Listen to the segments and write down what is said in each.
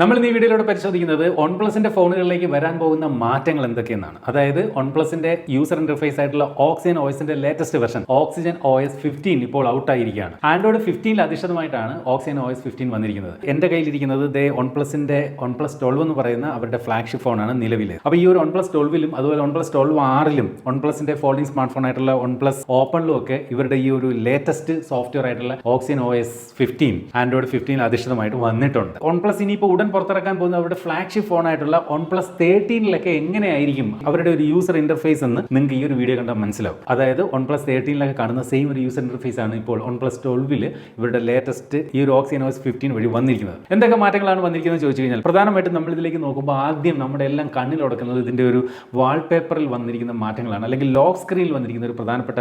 നമ്മൾ ഈ വീഡിയോയിലൂടെ പരിശോധിക്കുന്നത് വൺ പ്ലസിന്റെ ഫോണുകളിലേക്ക് വരാൻ പോകുന്ന മാറ്റങ്ങൾ എന്തൊക്കെയെന്നാണ്. അതായത് വൺ പ്ലസിന്റെ യൂസർ ഇന്റർഫേസ് ആയിട്ടുള്ള oxygen ഓയസിന്റെ latest version Oxygen O S fifteen ഇപ്പോൾ ഔട്ട് ആയിരിക്കുകയാണ് ആൻഡ്രോയിഡ് ഫിഫ്റ്റീനിൽ അധിഷ്ഠിതമായിട്ടാണ് ഓക്സിജൻ ഒ എസ് ഫിഫ്റ്റീൻ വന്നിരിക്കുന്നത്. എന്റെ കയ്യിലിരിക്കുന്നത് ദേ വൺ പ്ലസിന്റെ വൺ പ്ലസ് ട്വൽവ് എന്ന് പറയുന്ന അവരുടെ ഫ്ലാഗ്ഷിപ്പ് ഫോണാണ് നിലവിൽ. അപ്പോൾ ഈ ഒരു വൺ പ്ലസ് ട്വൽവിലും അതുപോലെ വൺ പ്ലസ് ട്വൽവ് ആറിലും വൺ പ്ലസിന്റെ ഫോൾഡിംഗ് സ്മാർട്ട് ഫോൺ ആയിട്ടുള്ള വൺ പ്ലസ് ഓപ്പണിലും ഒക്കെ ഇവരുടെ ഈ ഒരു ലേറ്റസ്റ്റ് സോഫ്റ്റ്വെയർ ആയിട്ടുള്ള Oxygen O S fifteen Android fifteen അധിഷ്ഠിതമായിട്ട് വന്നിട്ടുണ്ട്. വൺ പ്ലസ് ഇനിയിപ്പോൾ ഉടൻ പുറത്തിറക്കാൻ പോകുന്ന അവരുടെ ഫ്ലാഗ്ഷിപ്പ് ഫോൺ ആയിട്ടുള്ള വൺ പ്ലസ് തേർട്ടീനിലൊക്കെ എങ്ങനെയായിരിക്കും അവരുടെ ഒരു യൂസർ ഇന്റർഫേസ് എന്ന് നിങ്ങൾക്ക് ഈ ഒരു വീഡിയോ കണ്ടാൽ മനസ്സിലാവും. അതായത് വൺ പ്ലസ് തേർട്ടീനിലൊക്കെ കാണുന്ന സെയിം ഒരു യൂസർ ഇന്റർഫേസ് ആണ് ഇപ്പോൾ വൺ പ്ലസ് ട്വൽവിൽ ഇവരുടെ ലേറ്റസ്റ്റ് ഈ ഒരു ഓക്സിജൻ ഓസ് ഫിഫ്റ്റീൻ വഴി വന്നിരിക്കുന്നത്. എന്തൊക്കെ മാറ്റങ്ങളാണ് വന്നിരിക്കുന്നത് ചോദിച്ചു കഴിഞ്ഞാൽ പ്രധാനമായിട്ടും നമ്മൾ ഇതിലേക്ക് നോക്കുമ്പോൾ ആദ്യം നമ്മുടെ എല്ലാം കണ്ണിൽ ഉടക്കുന്നത് ഇതിന്റെ ഒരു വാൾപേപ്പറിൽ വന്നിരിക്കുന്ന മാറ്റങ്ങളാണ് അല്ലെങ്കിൽ ലോക്ക് സ്ക്രീനിൽ വന്നിരിക്കുന്ന ഒരു പ്രധാനപ്പെട്ട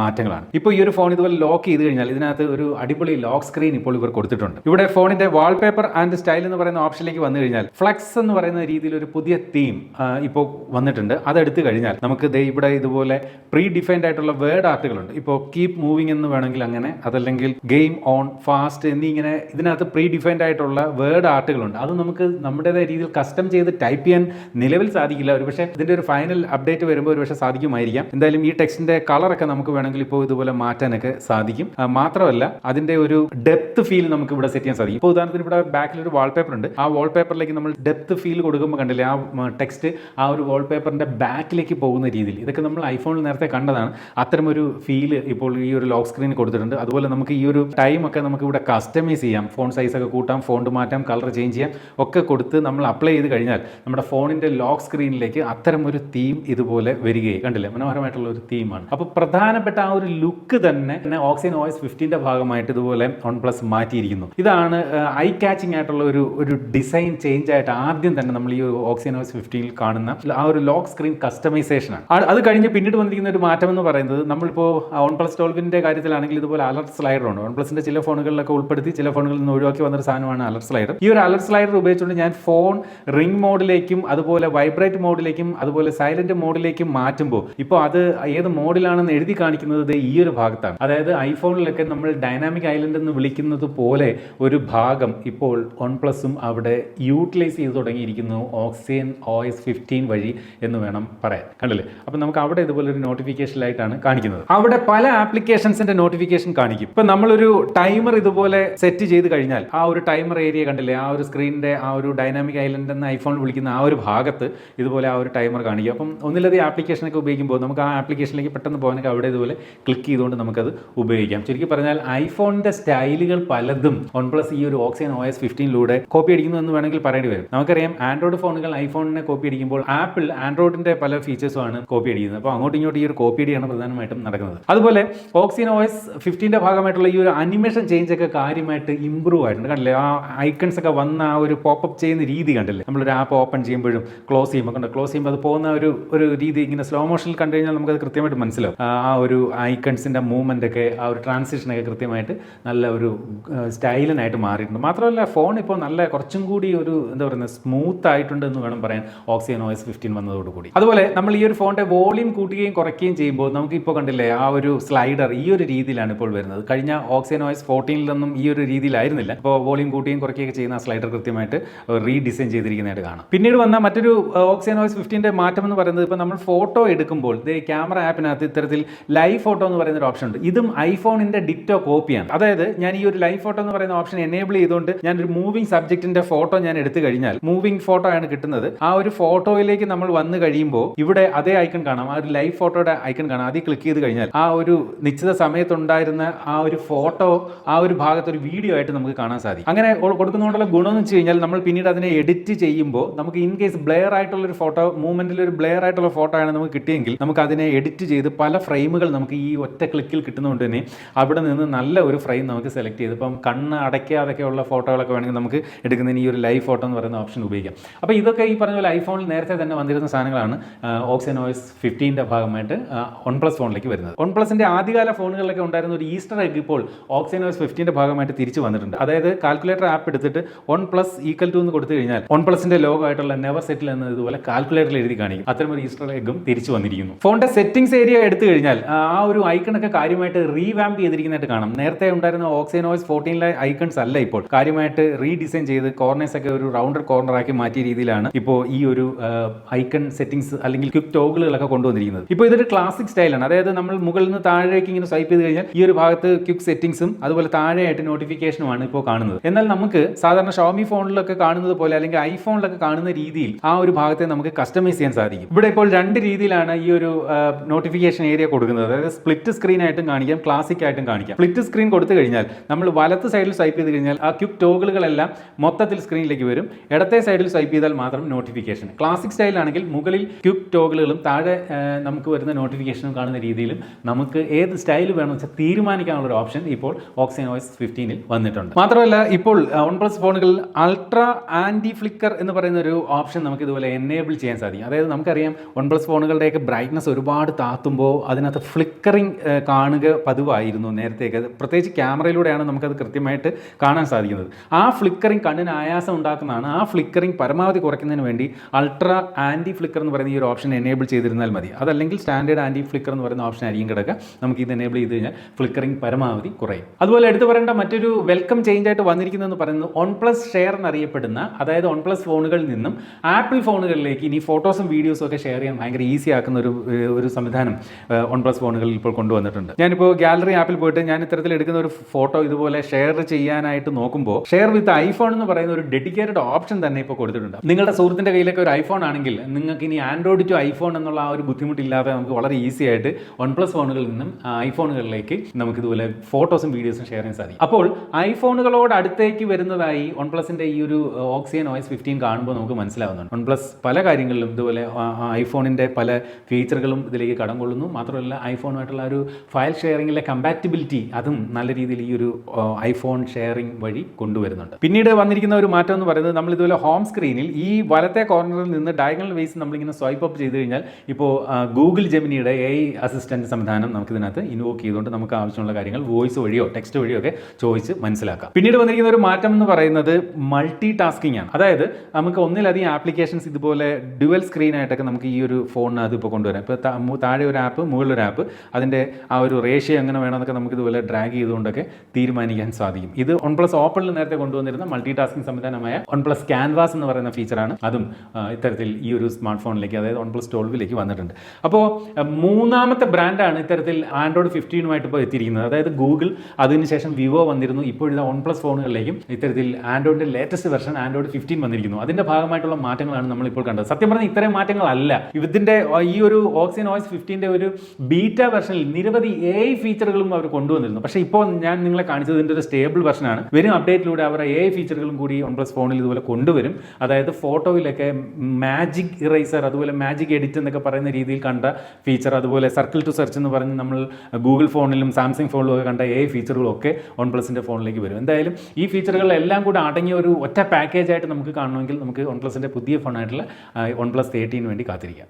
മാറ്റങ്ങളാണ്. ഇപ്പോൾ ഈ ഒരു ഫോൺ ഇതുപോലെ ലോക്ക് ചെയ്ത് കഴിഞ്ഞാൽ ഇതിനകത്ത് ഒരു അടിപൊളി ലോക്ക് സ്ക്രീൻ ഇപ്പോൾ ഇവർ കൊടുത്തിട്ടുണ്ട്. ഇവിടെ ഫോണിന്റെ വാൾപേപ്പർ ആൻഡ് സ്റ്റൈൽ എന്ന് പറയുന്ന ഓപ്ഷനിലേക്ക് വന്നു കഴിഞ്ഞാൽ ഫ്ലക്സ് എന്ന് പറയുന്ന രീതിയിൽ ഒരു പുതിയ തീം ഇപ്പോൾ വന്നിട്ടുണ്ട്. അതെടുത്തു കഴിഞ്ഞാൽ നമുക്ക് ദേ ഇവിടെ ഇതുപോലെ പ്രീ ഡിഫൈൻഡ് ആയിട്ടുള്ള വേർഡ് ആർട്ടുകളുണ്ട് ഇപ്പോൾ കീപ് മൂവിങ് എന്ന് വേണമെങ്കിൽ അങ്ങനെ അതല്ലെങ്കിൽ ഗെയിം ഓൺ ഫാസ്റ്റ് എന്നിങ്ങനെ ഇതിനകത്ത് പ്രീ ഡിഫൈൻഡ് ആയിട്ടുള്ള വേർഡ് ആർട്ടുകളുണ്ട് അത് നമുക്ക് നമ്മുടേതായ രീതിയിൽ കസ്റ്റം ചെയ്ത് ടൈപ്പ് ചെയ്യാൻ നിലവിൽ സാധിക്കില്ല. ഒരു പക്ഷേ ഇതിന്റെ ഒരു ഫൈനൽ അപ്ഡേറ്റ് വരുമ്പോൾ ഒരു പക്ഷേ സാധിക്കുമായിരിക്കാം. എന്തായാലും ഈ ടെക്സ്റ്റിന്റെ കളറൊക്കെ നമുക്ക് വേണമെങ്കിൽ ഇപ്പോൾ ഇതുപോലെ മാറ്റാനൊക്കെ സാധിക്കും. മാത്രമല്ല അതിന്റെ ഒരു ഡെപ്ത് ഫീൽ നമുക്ക് ഇവിടെ സെറ്റ് ചെയ്യാൻ സാധിക്കും. ഇപ്പോൾ ഉദാഹരണത്തിന് ഇവിടെ ബാക്കിൽ ഒരു വാൾപേപ്പർ ഉണ്ട്. ആ വാൾപേപ്പറിലേക്ക് നമ്മൾ ഡെപ്ത് ഫീൽ കൊടുക്കുമ്പോൾ കണ്ടില്ലേ ആ ടെക്സ്റ്റ് ആ ഒരു വാൾപേപ്പറിന്റെ ബാക്കിലേക്ക് പോകുന്ന രീതിയിൽ. ഇതൊക്കെ നമ്മൾ ഐഫോണിൽ നേരത്തെ കണ്ടതാണ്. അത്തരമൊരു ഫീൽ ഇപ്പോൾ ഈ ഒരു ലോക്ക് സ്ക്രീനിൽ കൊടുത്തിട്ടുണ്ട്. അതുപോലെ നമുക്ക് ഈ ഒരു ടൈമൊക്കെ നമുക്ക് ഇവിടെ കസ്റ്റമൈസ് ചെയ്യാം. ഫോൺ സൈസൊക്കെ കൂട്ടാം ഫോണ്ട് മാറ്റാം കളർ ചേഞ്ച് ചെയ്യാം ഒക്കെ കൊടുത്ത് നമ്മൾ അപ്ലൈ ചെയ്ത് കഴിഞ്ഞാൽ നമ്മുടെ ഫോണിന്റെ ലോക്ക് സ്ക്രീനിലേക്ക് അത്തരം ഒരു തീം ഇതുപോലെ വരികയും കണ്ടില്ലേ മനോഹരമായിട്ടുള്ള ഒരു തീമാണ് അപ്പോൾ പ്രധാനപ്പെട്ട ആ ഒരു ലുക്ക് തന്നെ പിന്നെ ഓക്സിജൻ ഓയസ് ഫിഫ്റ്റീന്റെ ഭാഗമായിട്ട് ഇതുപോലെ വൺ പ്ലസ് മാറ്റിയിരിക്കുന്നു. ഇതാണ് ഐ കാച്ചിങ് ആയിട്ടുള്ള ഒരു ഒരു ഡിസൈൻ ചേഞ്ച് ആയിട്ട് ആദ്യം തന്നെ നമ്മൾ ഈ ഓക്സിജൻ ഫിഫ്റ്റിയിൽ കാണുന്ന ആ ഒരു ലോക്ക് സ്ക്രീൻ കസ്റ്റമൈസേഷൻ ആണ്. അത് കഴിഞ്ഞ് പിന്നീട് വന്നിരിക്കുന്ന ഒരു മാറ്റം എന്ന് പറയുന്നത് നമ്മളിപ്പോൾ വൺ പ്ലസ് ട്വൽവിന്റെ കാര്യത്തിലാണെങ്കിൽ ഇതുപോലെ അലർട്ട് സ്ലൈഡർ ഉണ്ട്. വൺ പ്ലസിന്റെ ചില ഫോണുകളിലൊക്കെ ഉൾപ്പെടുത്തി ചില ഫോണുകളിൽ നിന്ന് ഒഴിവാക്കി വന്നൊരു സാധനമാണ് അലർട്ട് സ്ലൈഡർ ഈ ഒരു അലർട്ട് സ്ലൈഡർ ഉപയോഗിച്ചുകൊണ്ട് ഞാൻ ഫോൺ റിംഗ് മോഡിലേക്കും അതുപോലെ വൈബ്രേറ്റ് മോഡിലേക്കും അതുപോലെ സൈലന്റ് മോഡിലേക്കും മാറ്റുമ്പോൾ ഇപ്പോൾ അത് ഏത് മോഡിലാണെന്ന് എഴുതി കാണിക്കുന്നത് ഈ ഒരു ഭാഗത്താണ്. അതായത് ഐഫോണിലൊക്കെ നമ്മൾ ഡൈനാമിക് ഐലൻഡ് എന്ന് വിളിക്കുന്നത് പോലെ ഒരു ഭാഗം ഇപ്പോൾ വൺ പ്ലസും അവിടെ യൂട്ടിലൈസ് ചെയ്ത് തുടങ്ങിയിരിക്കുന്നു ഓക്സിജൻ ഒ എസ് ഫിഫ്റ്റീൻ വഴി എന്ന് വേണം പറയാൻ. കണ്ടില്ലേ? അപ്പം നമുക്ക് അവിടെ ഇതുപോലെ ഒരു നോട്ടിഫിക്കേഷനിലായിട്ടാണ് കാണിക്കുന്നത്. അവിടെ പല ആപ്ലിക്കേഷൻസിന്റെ നോട്ടിഫിക്കേഷൻ കാണിക്കും. ഇപ്പം നമ്മളൊരു ടൈമർ ഇതുപോലെ സെറ്റ് ചെയ്ത് കഴിഞ്ഞാൽ ആ ഒരു ടൈമർ ഏരിയ കണ്ടില്ലേ? ആ ഒരു സ്ക്രീനിന്റെ ആ ഒരു ഡൈനാമിക് ഐലൻഡ് എന്ന് ഐഫോൺ വിളിക്കുന്ന ആ ഒരു ഭാഗത്ത് ഇതുപോലെ ആ ഒരു ടൈമർ കാണിക്കും. അപ്പം ഒന്നിലധികം ആപ്ലിക്കേഷനൊക്കെ ഉപയോഗിക്കുമ്പോൾ നമുക്ക് ആ ആപ്ലിക്കേഷനിലേക്ക് പെട്ടെന്ന് പോകാനൊക്കെ അവിടെ ഇതുപോലെ ക്ലിക്ക് ചെയ്തുകൊണ്ട് നമുക്കത് ഉപയോഗിക്കാം. ചുരുക്കി പറഞ്ഞാൽ ഐഫോണിന്റെ സ്റ്റൈലുകൾ പലതും വൺ പ്ലസ് ഈ ഒരു ഓക്സിജൻ ഒ എസ് ഫിഫ്റ്റീനിലൂടെ കോപ്പി അടിക്കുന്നു എന്ന് വേണമെങ്കിൽ പറയേണ്ടി വരും. നമുക്കറിയാം ആൻഡ്രോയിഡ് ഫോണുകൾ ഐഫോണിനെ കോപ്പി അടിക്കുമ്പോൾ ആപ്പിൾ ആൻഡ്രോയിഡിന്റെ പല ഫീച്ചേഴ്സും ആണ് കോപ്പി അടിക്കുന്നത്. അപ്പോൾ അങ്ങോട്ടും ഇങ്ങോട്ടും ഈ ഒരു കോപ്പി അടിയാണ് പ്രധാനമായിട്ടും നടക്കുന്നത്. അതുപോലെ ഓക്സിജൻ ഒ എസ് ഫിഫ്റ്റീന്റെ ഭാഗമായിട്ടുള്ള ഈ ഒരു അനിമേഷൻ ചേഞ്ച് ഒക്കെ കാര്യമായിട്ട് ഇമ്പ്രൂവ് ആയിട്ടുണ്ട്. കണ്ടില്ലേ? ആ ഐക്കൺസ് ഒക്കെ വന്ന ആ ഒരു പോപ്പപ്പ് ചെയ്യുന്ന രീതി കണ്ടില്ലേ? നമ്മളൊരു ആപ്പ് ഓപ്പൺ ചെയ്യുമ്പോഴും ക്ലോസ് ചെയ്യുമ്പോൾ കണ്ടോ? ക്ലോസ് ചെയ്യുമ്പോൾ അത് പോകുന്ന ഒരു ഒരു രീതി ഇങ്ങനെ സ്ലോ മോഷനിൽ കണ്ടു കഴിഞ്ഞാൽ നമുക്കത് കൃത്യമായിട്ട് മനസ്സിലാവും. ആ ഒരു ഐക്കൺസിന്റെ മൂവ്മെന്റ് ഒക്കെ ആ ഒരു ട്രാൻസിഷനൊക്കെ കൃത്യമായിട്ട് നല്ല ഒരു സ്റ്റൈലിനായിട്ട് മാറിയിട്ടുണ്ട്. മാത്രമല്ല ഫോൺ ഇപ്പോൾ നല്ല കുറച്ചും കൂടി ഒരു എന്താ പറയുന്നത് സ്മൂത്ത് ആയിട്ടുണ്ട് എന്ന് വേണം പറയാൻ ഓക്സിജൻ എസ് ഫിഫ്റ്റീൻ വന്നതോടുകൂടി. അതുപോലെ നമ്മൾ ഈ ഒരു ഫോണിന്റെ വോളിയം കൂട്ടുകയും കുറയ്ക്കുകയും ചെയ്യുമ്പോൾ നമുക്ക് ഇപ്പോൾ കണ്ടില്ലേ ആ ഒരു സ്ലൈഡർ ഈ ഒരു രീതിയിലാണ് ഇപ്പോൾ വരുന്നത്. കഴിഞ്ഞ ഓക്സിജൻ എസ് ഫോർട്ടീനിലൊന്നും ഈ ഒരു രീതിയിലായിരുന്നില്ല. അപ്പോൾ വോളിയം കൂട്ടുകയും കുറയ്ക്കുകയും ചെയ്യുന്ന സ്ലൈഡർ കൃത്യമായിട്ട് റീഡിസൈൻ ചെയ്തിരിക്കുന്നതായിട്ട് കാണാം. പിന്നീട് വന്ന മറ്റൊരു ഓക്സിജൻ എസ് ഫിഫ്റ്റീന്റെ മാറ്റം എന്ന് പറയുന്നത് ഇപ്പോൾ നമ്മൾ ഫോട്ടോ എടുക്കുമ്പോൾ ദേ ക്യാമറ ആപ്പിനകത്ത് ഇത്തരത്തിൽ ലൈവ് ഫോട്ടോ എന്ന് പറയുന്ന ഒരു ഓപ്ഷൻ ഉണ്ട്. ഇതും ഐഫോണിന്റെ ഡിറ്റോ കോപ്പിയാണ് അതായത് ഞാൻ ഈ ഒരു ലൈവ് ഫോട്ടോ എന്ന് പറയുന്ന ഓപ്ഷൻ എനേബിൾ ചെയ്തുകൊണ്ട് ഞാൻ ഒരു മൂവിംഗ് സബ്ജക്റ്റിന്റെ ഫോട്ടോ ഞാൻ എടുത്തു കഴിഞ്ഞാൽ മൂവിംഗ് ഫോട്ടോ ആണ് കിട്ടുന്നത്. ആ ഒരു ഫോട്ടോയിലേക്ക് നമ്മൾ വന്നു കഴിയുമ്പോൾ ഇവിടെ അതേ ഐക്കൺ കാണാം. ആ ഒരു ലൈവ് ഫോട്ടോയുടെ ഐക്കൺ കാണാം. അതിൽ ക്ലിക്ക് ചെയ്ത് കഴിഞ്ഞാൽ ആ ഒരു നിശ്ചിത സമയത്തുണ്ടായിരുന്ന ആ ഒരു ഫോട്ടോ ആ ഒരു ഭാഗത്ത് ഒരു വീഡിയോ ആയിട്ട് നമുക്ക് കാണാൻ സാധിക്കും. അങ്ങനെ കൊടുക്കുന്നതുകൊണ്ടുള്ള ഗുണം എന്ന് വെച്ച് കഴിഞ്ഞാൽ നമ്മൾ പിന്നീട് അതിനെ എഡിറ്റ് ചെയ്യുമ്പോൾ നമുക്ക് ഇൻ കേസ് ബ്ലെയർ ആയിട്ടുള്ള ഒരു ഫോട്ടോ മൂവ്മെന്റിൽ ഒരു ബ്ലെയർ ആയിട്ടുള്ള ഫോട്ടോ ആണ് നമുക്ക് കിട്ടിയെങ്കിൽ നമുക്ക് അതിനെ എഡിറ്റ് ചെയ്ത് പല ഫ്രെയിമുകൾ നമുക്ക് ഈ ഒറ്റ ക്ലിക്കിൽ കിട്ടുന്നതുകൊണ്ട് തന്നെ അവിടെ നിന്ന് നല്ല ഒരു ഫ്രെയിം നമുക്ക് സെലക്ട് ചെയ്ത് ഇപ്പം കണ്ണ് അടയ്ക്കാതൊക്കെയുള്ള ഫോട്ടോകളൊക്കെ വേണമെങ്കിൽ നമുക്ക് എടുക്കുന്നതിന് ഈ ഒരു ലൈവ് ഫോട്ടോ എന്ന് പറയുന്ന ഓപ്ഷൻ ഉപയോഗിക്കാം. അപ്പോൾ ഇതൊക്കെ ഈ പറഞ്ഞ പോലെ ഐഫോണിൽ നേരത്തെ തന്നെ വന്നിരുന്ന സാധനങ്ങളാണ് ഓക്സിജൻ ഓയിസ് ഫിഫ്റ്റീന്റെ ഭാഗമായിട്ട് വൺ പ്ലസ് ഫോണിലേക്ക് വരുന്നത്. വൺ പ്ലസിന്റെ ആദ്യകാല ഫോണുകളിലൊക്കെ ഉണ്ടായിരുന്ന ഒരു ഈസ്റ്റർ എഗ് ഇപ്പോൾ ഓക്സിജൻ ഓയിസ് ഫിഫ്റ്റീന്റെ ഭാഗമായിട്ട് തിരിച്ചു വന്നിട്ടുണ്ട്. അതായത് കാൽക്കുലേറ്റർ ആപ്പ് എടുത്തിട്ട് വൺ പ്ലസ് ഈക്വൽ ടു എന്ന് കൊടുത്തു കഴിഞ്ഞാൽ വൺ പ്ലസിന്റെ ലോഗോ ആയിട്ടുള്ള നെവർ സെറ്റിൽ എന്ന ഇതുപോലെ കാൽക്കുലേറ്ററിൽ എഴുതി കാണിക്കും. അത്തരം ഒരു ഈസ്റ്റർ എഗും തിരിച്ചു വന്നിരിക്കുന്നു. ഫോണിന്റെ സെറ്റിംഗ്സ് ഏരിയ എടുത്തു കഴിഞ്ഞാൽ ആ ആ ഒരു ഐക്കണൊക്കെ കാര്യമായിട്ട് റീവാമ്പ് ചെയ്തിരിക്കുന്നതായിട്ട് കാണാം. നേരത്തെ ഉണ്ടായിരുന്ന ഓക്സിജൻ ഓയിസ് ഫോർട്ടീനിലെ ഐക്കൺസ് അല്ല ഇപ്പോൾ. കാര്യമായിട്ട് റീഡിസൈൻ ചെയ്ത് കോർണേഴ്സ് ഒക്കെ ഒരു റൗണ്ടർ കോർണർ ആക്കി മാറ്റിയ രീതിയിലാണ് ഇപ്പോൾ ഈ ഒരു ഐക്കൺ സെറ്റിംഗ്സ് അല്ലെങ്കിൽ ക്വിക്ക് ടോഗിളുകളൊക്കെ കൊണ്ടുവന്നിരിക്കുന്നത്. ഇപ്പോൾ ഇതൊരു ക്ലാസിക് സ്റ്റൈലാണ് അതായത് നമ്മൾ മുകളിൽ നിന്ന് താഴേക്ക് ഇങ്ങനെ സ്വൈപ്പ് ചെയ്ത് കഴിഞ്ഞാൽ ഈ ഒരു ഭാഗത്ത് ക്വിക്ക് സെറ്റിംഗ്സും അതുപോലെ താഴെയായിട്ട് നോട്ടിഫിക്കേഷനുമാണ് ഇപ്പോൾ കാണുന്നത്. എന്നാൽ നമുക്ക് സാധാരണ ഷോമി ഫോണിലൊക്കെ കാണുന്നത് പോലെ അല്ലെങ്കിൽ ഐഫോണിലൊക്കെ കാണുന്ന രീതിയിൽ ആ ഒരു ഭാഗത്തെ നമുക്ക് കസ്റ്റമൈസ് ചെയ്യാൻ സാധിക്കും. ഇവിടെ ഇപ്പോൾ രണ്ട് രീതിയിലാണ് ഈ ഒരു നോട്ടിഫിക്കേഷൻ ഏരിയ കൊടുക്കുന്നത്. അതായത് സ്പ്ലിറ്റ് സ്ക്രീൻ ആയിട്ടും കാണിക്കാം ക്ലാസിക് ആയിട്ടും കാണിക്കാം. സ്പ്ലിറ്റ് സ്ക്രീൻ കൊടുത്തു കഴിഞ്ഞാൽ നമ്മൾ വലത്ത് സൈഡിൽ സ്വൈപ്പ് ചെയ്ത് കഴിഞ്ഞാൽ ആ ക്യുക്ക് ടോഗിളുകളെല്ലാം മൊത്തത്തിൽ സ്ക്രീനിലേക്ക് വരും. ഇടത്തെ സൈഡിൽ സ്വൈപ്പ് ചെയ്താൽ മാത്രം നോട്ടിഫിക്കേഷൻ ക്ലാസിക് സ്റ്റൈലാണെങ്കിൽ മുകളിൽ ക്യൂബ് ടോഗിളുകളും താഴെ നമുക്ക് വരുന്ന നോട്ടിഫിക്കേഷനും കാണുന്ന രീതിയിലും നമുക്ക് ഏത് സ്റ്റൈൽ വേണമെന്ന് വെച്ചാൽ തീരുമാനിക്കാനുള്ള ഒരു ഓപ്ഷൻ ഇപ്പോൾ ഓക്സിജൻ ഓയിസ് ഫിഫ്റ്റീനിൽ വന്നിട്ടുണ്ട്. മാത്രമല്ല ഇപ്പോൾ വൺ പ്ലസ് ഫോണുകളിൽ അൾട്രാ ആന്റി ഫ്ലിക്കർ എന്ന് പറയുന്ന ഒരു ഓപ്ഷൻ നമുക്ക് ഇതുപോലെ എനേബിൾ ചെയ്യാൻ സാധിക്കും. അതായത് നമുക്കറിയാം വൺ പ്ലസ് ഫോണുകളുടെയൊക്കെ ബ്രൈറ്റ്നസ് ഒരുപാട് താത്തുമ്പോൾ അതിനകത്ത് ഫ്ലിക്കറിങ് കാണുക പതിവായിരുന്നു നേരത്തേക്ക്. അത് പ്രത്യേകിച്ച് ക്യാമറയിലൂടെയാണ് നമുക്കത് കൃത്യമായിട്ട് കാണാൻ സാധിക്കുന്നത്. ആ ഫ്ലിക്കറിങ് കണ്ണിന് ആയാസം ഉണ്ടാക്കുന്നതാണ്. ആ ഫ്ലിക്കറിങ് പരമാവധി കുറയ്ക്കുന്നതിന് വേണ്ടി അൾട്രാ ആന്റി ഫ്ലിക്കർ എന്ന് പറയുന്ന ഈ ഒരു ഓപ്ഷൻ എനേബിൾ ചെയ്തിരുന്നാൽ മതി. അതല്ലെങ്കിൽ സ്റ്റാൻഡേർഡ് ആന്റി ഫ്ലിക്കർ എന്ന് പറയുന്ന ഓപ്ഷൻ ആയിരിക്കും കിടക്കുക. നമുക്ക് ഇത് എനേബിൾ ചെയ്ത് കഴിഞ്ഞാൽ ഫ്ലിക്കറിങ് പരമാവധി കുറയും. അതുപോലെ എടുത്തു പറയേണ്ട മറ്റൊരു വെൽക്കം ചേഞ്ച് ആയിട്ട് വന്നിരിക്കുന്നതെന്ന് പറയുന്നത് ഓൺ പ്ലസ് ഷെയർ എന്നറിയപ്പെടുന്ന അതായത് ഓൺ പ്ലസ് ഫോണുകളിൽ നിന്നും ആപ്പിൾ ഫോണുകളിലേക്ക് ഇനി ഫോട്ടോസും വീഡിയോസും ഒക്കെ ഷെയർ ചെയ്യാൻ ഭയങ്കര ഈസി ആക്കുന്ന ഒരു ഒരു സംവിധാനം ഓൺ പ്ലസ് ഫോണുകളിൽ ഇപ്പോൾ കൊണ്ടുവന്നിട്ടുണ്ട്. ഞാനിപ്പോൾ ഗാലറി ആപ്പിൽ പോയിട്ട് ഞാൻ ഇത്തരത്തിൽ എടുക്കുന്ന ഒരു ഫോട്ടോ ഇതുപോലെ ഷെയർ ചെയ്യാനായിട്ട് നോക്കുമ്പോൾ ഷെയർ വിത്ത് ഐഫോൺ എന്ന് പറയുന്ന ഒരു ഡെഡിക്കേറ്റഡ് ഓപ്ഷൻ തന്നെ ഇപ്പോൾ കൊടുത്തിട്ടുണ്ട്. നിങ്ങളുടെ സുഹൃത്തിന്റെ കയ്യിലൊക്കെ ഒരു ഐഫോൺ ആണെങ്കിൽ നിങ്ങൾക്ക് ഇനി ആൻഡ്രോയിഡ് ടു ഐഫോൺ എന്നുള്ള ആ ഒരു ബുദ്ധിമുട്ടില്ലാതെ നമുക്ക് വളരെ ഈസി ആയിട്ട് വൺ പ്ലസ് ഫോണുകളിൽ നിന്നും ഐഫോണുകളിലേക്ക് നമുക്ക് ഇതുപോലെ ഫോട്ടോസും വീഡിയോസും ഷെയർ ചെയ്യാൻ സാധിക്കും. അപ്പോൾ ഐഫോണുകളോട് അടുത്തേക്ക് വരുന്നതായി വൺ പ്ലസിന്റെ ഈ ഒരു ഓക്സിജൻ ഓയിസ് ഫിഫ്റ്റീൻ കാണുമ്പോൾ നമുക്ക് മനസ്സിലാവുന്നുണ്ട് വൺ പ്ലസ് പല കാര്യങ്ങളിലും ഇതുപോലെ ഐഫോണിന്റെ പല ഫീച്ചറുകളും ഇതിലേക്ക് കടം കൊള്ളുന്നു. മാത്രമല്ല ഐഫോണുമായിട്ടുള്ള ഒരു ഫയൽ ഷെയറിങ്ങിലെ കമ്പാറ്റിബിലിറ്റി അതും നല്ല രീതിയിൽ ഈ ഒരു ഐഫോൺ ഷെയറിംഗ് വഴി കൊണ്ടുവരുന്നുണ്ട്. പിന്നീട് വന്നിരിക്കുന്ന ഒരു മാറ്റം എന്ന് പറയുന്നത് നമ്മൾ ഇതുപോലെ ഹോം സ്ക്രീനിൽ ഈ വലത്തെ കോർണറിൽ നിന്ന് ഡയഗണൽ വേസ് നമ്മളിങ്ങനെ സ്വൈപ്പ് അപ്പ് ചെയ്ത് കഴിഞ്ഞാൽ ഇപ്പോൾ ഗൂഗിൾ ജെമിനിയുടെ എ ഐ അസിസ്റ്റന്റ് സംവിധാനം നമുക്കിതിനകത്ത് ഇൻവോക്ക് ചെയ്തുകൊണ്ട് നമുക്ക് ആവശ്യമുള്ള കാര്യങ്ങൾ വോയിസ് വഴിയോ ടെക്സ്റ്റ് വഴിയോ ഒക്കെ ചോദിച്ച് മനസ്സിലാക്കാം. പിന്നീട് വന്നിരിക്കുന്ന ഒരു മാറ്റം എന്ന് പറയുന്നത് മൾട്ടി ടാസ്കിംഗ് ആണ്. അതായത് നമുക്ക് ഒന്നിലധികം ആപ്ലിക്കേഷൻസ് ഇതുപോലെ ഡുവൽ സ്ക്രീനായിട്ടൊക്കെ നമുക്ക് ഈ ഒരു ഫോണിനകത്ത് ഇപ്പോൾ കൊണ്ടുവരാം. ഇപ്പോൾ താഴെ ഒരു ആപ്പ് മുകളിലൊരു ആപ്പ് അതിന്റെ ആ ഒരു റേഷ്യോ എങ്ങനെ വേണമെന്നൊക്കെ നമുക്ക് ഇതുപോലെ ഡ്രാഗ് ചെയ്തുകൊണ്ടൊക്കെ തീരുമാനിക്കാൻ സാധിക്കും. ഇത് വൺ പ്ലസ് ഓപ്പണിൽ നേരത്തെ കൊണ്ടുവന്നിരുന്ന മൾട്ടി സംവിധാനമായ വൺ പ്ലസ് ക്യാൻവാസ് എന്ന് പറയുന്ന ഫീച്ചറാണ് അതും ഇത്തരത്തിൽ ഈ ഒരു സ്മാർട്ട് ഫോണിലേക്ക് അതായത് വൺ പ്ലസ് ട്വൽവിലേക്ക് വന്നിട്ടുണ്ട് അപ്പോൾ മൂന്നാമത്തെ ബ്രാൻഡാണ് ഇത്തരത്തിൽ ആൻഡ്രോയിഡ് ഫിഫ്റ്റീനുമായിട്ട് ഇപ്പോൾ എത്തിയിരിക്കുന്നത്. അതായത് ഗൂഗിൾ അതിനുശേഷം വിവോ വന്നിരുന്നു. ഇപ്പോഴത്തെ വൺ പ്ലസ് ഫോണുകളിലേക്കും ഇത്തരത്തിൽ ആൻഡ്രോയിഡിന്റെ ലേറ്റസ്റ്റ് വെർഷൻ ആൻഡ്രോയിഡ് ഫിഫ്റ്റീൻ വന്നിരിക്കുന്നു. അതിന്റെ ഭാഗമായിട്ടുള്ള മാറ്റങ്ങളാണ് നമ്മൾ ഇപ്പോൾ കണ്ടത്. സത്യം പറഞ്ഞാൽ ഇത്തരം മാറ്റങ്ങളല്ല. ഇതിന്റെ ഈ ഒരു ഓക്സിജൻ ഓയിസ് ഫിഫ്റ്റീന്റെ ഒരു ബീറ്റ വെർഷനിൽ നിരവധി എ ഫീച്ചറുകളും അവർ കൊണ്ടുവന്നിരുന്നു. പക്ഷേ ഇപ്പോൾ ഞാൻ നിങ്ങളെ കാണിച്ചതിന്റെ ഒരു സ്റ്റേബിൾ വെർഷനാണ് വരും അപ്ഡേറ്റിലൂടെ അവർ എ ഫീച്ചറുകളും കൂടി വൺ പ്ലസ് ഫോണിൽ ഇതുപോലെ കൊണ്ടുവരും. അതായത് ഫോട്ടോയിലൊക്കെ മാജിക് ഇറേസർ അതുപോലെ മാജിക് എഡിറ്റ് എന്നൊക്കെ പറയുന്ന രീതിയിൽ കണ്ട ഫീച്ചർ അതുപോലെ സർക്കിൾ ടു സെർച്ച് എന്ന് പറഞ്ഞ് നമ്മൾ ഗൂഗിൾ ഫോണിലും സാംസങ് ഫോണിലും ഒക്കെ കണ്ട ഏ ഫീച്ചറുകളൊക്കെ വൺ പ്ലസിന്റെ ഫോണിലേക്ക് വരും. എന്തായാലും ഈ ഫീച്ചറുകളെല്ലാം കൂടെ അടങ്ങിയ ഒരു ഒറ്റ പാക്കേജായിട്ട് നമുക്ക് കാണണമെങ്കിൽ നമുക്ക് വൺ പ്ലസിന്റെ പുതിയ ഫോണായിട്ടുള്ള വൺ പ്ലസ് തേർട്ടീന് വേണ്ടി കാത്തിരിക്കാം.